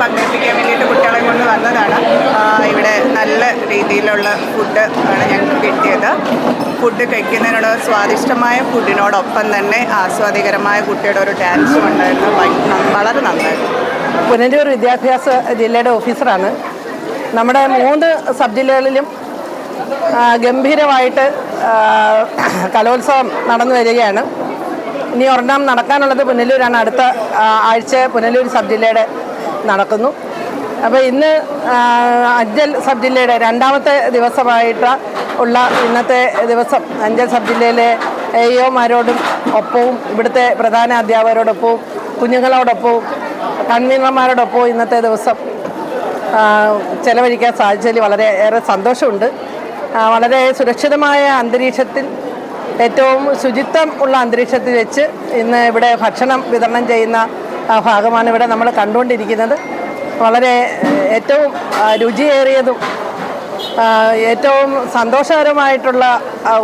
പങ്കെടുപ്പിക്കാൻ വേണ്ടിയിട്ട് കുട്ടികളെ കൊണ്ട് വന്നതാണ്. ഇവിടെ നല്ല രീതിയിലുള്ള ഫുഡ് ആണ് ഞങ്ങൾക്ക് കിട്ടിയത്. ഫുഡ് കഴിക്കുന്നതിനോട് സ്വാദിഷ്ടമായ ഫുഡിനോടൊപ്പം തന്നെ ആസ്വാദികരമായ കുട്ടിയുടെ ഒരു ഡാൻസും ഉണ്ടായിരുന്നു. വളരെ നന്നായിരുന്നു. പുനലൂർ വിദ്യാഭ്യാസ ജില്ലയുടെ ഓഫീസറാണ്. നമ്മുടെ മൂന്ന് സബ് ജില്ലകളിലും ഗംഭീരമായിട്ട് കലോത്സവം നടന്നു വരികയാണ്. ഇനി ഒരെണ്ണം നടക്കാനുള്ളത് പുനലൂരാണ്. അടുത്ത ആഴ്ച പുനലൂർ സബ് ജില്ലയുടെ നടക്കുന്നു. അപ്പോൾ ഇന്ന് അഞ്ചൽ സബ് ജില്ലയുടെ രണ്ടാമത്തെ ദിവസമായിട്ട് ഉള്ള ഇന്നത്തെ ദിവസം അഞ്ചൽ സബ് ജില്ലയിലെ എ ഒമാരോടും ഒപ്പവും ഇവിടുത്തെ പ്രധാന അധ്യാപകരോടൊപ്പവും കുഞ്ഞുങ്ങളോടൊപ്പവും കൺവീനർമാരോടൊപ്പവും ഇന്നത്തെ ദിവസം ചെലവഴിക്കാൻ സാധിച്ചതിൽ വളരെ ഏറെ സന്തോഷമുണ്ട്. വളരെ സുരക്ഷിതമായ അന്തരീക്ഷത്തിൽ ഏറ്റവും ശുചിത്വം ഉള്ള അന്തരീക്ഷത്തിൽ വെച്ച് ഇന്ന് ഇവിടെ ഭക്ഷണം വിതരണം ചെയ്യുന്ന ഭാഗമാണ് ഇവിടെ നമ്മൾ കണ്ടുകൊണ്ടിരിക്കുന്നത്. വളരെ ഏറ്റവും രുചിയേറിയതും ഏറ്റവും സന്തോഷകരമായിട്ടുള്ള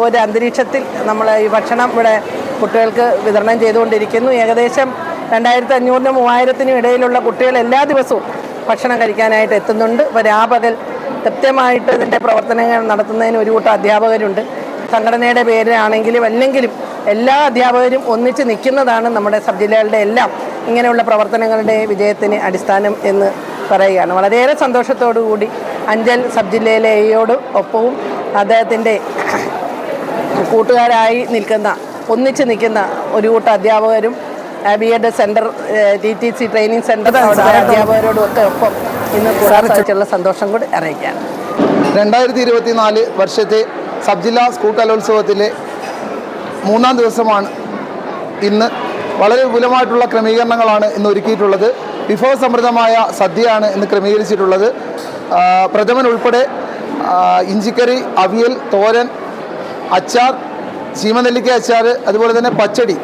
ഒരു അന്തരീക്ഷത്തിൽ നമ്മൾ ഈ ഭക്ഷണം ഇവിടെ കുട്ടികൾക്ക് വിതരണം ചെയ്തുകൊണ്ടിരിക്കുന്നു. ഏകദേശം രണ്ടായിരത്തി അഞ്ഞൂറിനും മൂവായിരത്തിനും ഇടയിലുള്ള കുട്ടികൾ എല്ലാ ദിവസവും ഭക്ഷണം കഴിക്കാനായിട്ട് എത്തുന്നുണ്ട്. രാപകൽ കൃത്യമായിട്ട് ഇതിന്റെ പ്രവർത്തനങ്ങൾ നടത്തുന്നതിന് ഒരു കൂട്ടം അധ്യാപകരുണ്ട്. സംഘടനയുടെ പേരിലാണെങ്കിലും അല്ലെങ്കിലും എല്ലാ അധ്യാപകരും ഒന്നിച്ച് നിൽക്കുന്നതാണ് നമ്മുടെ സബ് ജില്ലകളുടെ എല്ലാം ഇങ്ങനെയുള്ള പ്രവർത്തനങ്ങളുടെ വിജയത്തിന് അടിസ്ഥാനം എന്ന് പറയുകയാണ്. വളരെയേറെ സന്തോഷത്തോടു കൂടി അഞ്ചൽ സബ് ജില്ലയിലെ എയോട് ഒപ്പവും അദ്ദേഹത്തിന്റെ കൂട്ടുകാരായി നിൽക്കുന്ന ഒന്നിച്ച് നിൽക്കുന്ന ഒരു കൂട്ടം അധ്യാപകരും B Ed centre T T C training centre അധ്യാപകരോടും ഒക്കെ ഒപ്പം ഇന്ന് കൂടാൻ സാധിച്ചുള്ള സന്തോഷം കൂടി അറിയിക്കാൻ രണ്ടായിരത്തി ഇരുപത്തിനാല് വർഷത്തെ സബ് ജില്ലാ സ്കൂൾ കലോത്സവത്തിലെ മൂന്നാം ദിവസമാണ് ഇന്ന്. വളരെ വിപുലമായിട്ടുള്ള ക്രമീകരണങ്ങളാണ് ഇന്ന് ഒരുക്കിയിട്ടുള്ളത്. വിഭവസമൃദ്ധമായ സദ്യയാണ് ഇന്ന് ക്രമീകരിച്ചിട്ടുള്ളത്. പ്രഥമൻ ഉൾപ്പെടെ ഇഞ്ചിക്കറി അവിയൽ തോരൻ അച്ചാർ ചീമനെല്ലിക്ക അച്ചാർ അതുപോലെ തന്നെ പച്ചടി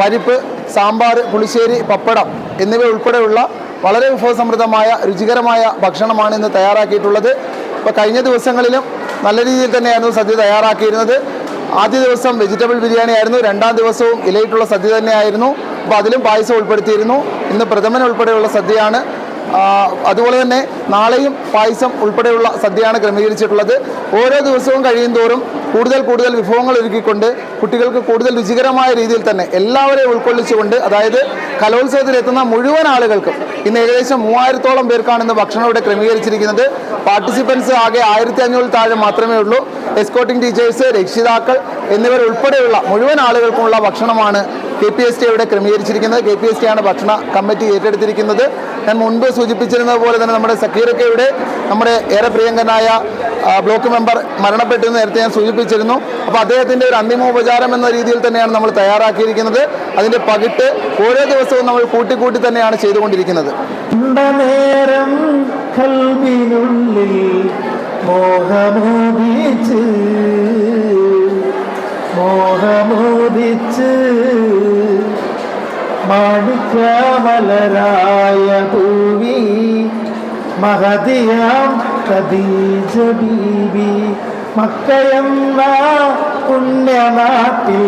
പരിപ്പ് സാമ്പാർ പുളിശ്ശേരി പപ്പടം എന്നിവ ഉൾപ്പെടെയുള്ള വളരെ വിഭവസമൃദ്ധമായ രുചികരമായ ഭക്ഷണമാണ് ഇന്ന് തയ്യാറാക്കിയിട്ടുള്ളത്. ഇപ്പോൾ കഴിഞ്ഞ ദിവസങ്ങളിലും നല്ല രീതിയിൽ തന്നെയായിരുന്നു സദ്യ തയ്യാറാക്കിയിരുന്നത്. ആദ്യ ദിവസം വെജിറ്റബിൾ ബിരിയാണി ആയിരുന്നു. രണ്ടാം ദിവസവും ഇലയിട്ടുള്ള സദ്യ തന്നെയായിരുന്നു. അപ്പോൾ അതിലും പായസം ഉൾപ്പെടുത്തിയിരുന്നു. ഇന്ന് പ്രഥമൻ ഉൾപ്പെടെയുള്ള സദ്യയാണ്. അതുപോലെ തന്നെ നാളെയും പായസം ഉൾപ്പെടെയുള്ള സദ്യയാണ് ക്രമീകരിച്ചിട്ടുള്ളത്. ഓരോ ദിവസവും കഴിയും തോറും കൂടുതൽ കൂടുതൽ വിഭവങ്ങൾ ഒരുക്കിക്കൊണ്ട് കുട്ടികൾക്ക് കൂടുതൽ രുചികരമായ രീതിയിൽ തന്നെ എല്ലാവരെയും ഉൾക്കൊള്ളിച്ചുകൊണ്ട് അതായത് കലോത്സവത്തിലെത്തുന്ന മുഴുവൻ ആളുകൾക്കും ഇന്ന് ഏകദേശം മൂവായിരത്തോളം പേർക്കാണ് ഇന്ന് ഭക്ഷണം ഇവിടെ ക്രമീകരിച്ചിരിക്കുന്നത്. പാർട്ടിസിപ്പൻസ് ആകെ ആയിരത്തി അഞ്ഞൂറിൽ താഴെ മാത്രമേ ഉള്ളൂ. എസ്കോട്ടിംഗ് ടീച്ചേഴ്സ് രക്ഷിതാക്കൾ എന്നിവർ ഉൾപ്പെടെയുള്ള മുഴുവൻ ആളുകൾക്കുമുള്ള ഭക്ഷണമാണ് കെ പി എസ് ടി ഇവിടെ ക്രമീകരിച്ചിരിക്കുന്നത്. കെ പി എസ് ടി ആണ് ഭക്ഷണ കമ്മിറ്റി ഏറ്റെടുത്തിരിക്കുന്നത്. ഞാൻ മുൻപ് സൂചിപ്പിച്ചിരുന്നത് പോലെ തന്നെ നമ്മുടെ സക്കീറക്കയുടെ നമ്മുടെ ഏറെ പ്രിയങ്കനായ ബ്ലോക്ക് മെമ്പർ മരണപ്പെട്ടു നേരത്തെ ഞാൻ സൂചിപ്പിച്ചിരുന്നു. അപ്പോൾ അദ്ദേഹത്തിന്റെ ഒരു അന്തിമോപചാരം എന്ന രീതിയിൽ തന്നെയാണ് നമ്മൾ തയ്യാറാക്കിയിരിക്കുന്നത്. അതിന്റെ പകിട്ട് ഓരോ ദിവസവും നമ്മൾ കൂട്ടിക്കൂട്ടി തന്നെയാണ് ചെയ്തുകൊണ്ടിരിക്കുന്നത്. മോഹമോദിച്ച്. മാണിക്യമലരായ ഭൂവി മഹതിയാം കദീജ ബീവി. മക്കയെന്ന പുണ്യനാട്ടിൽ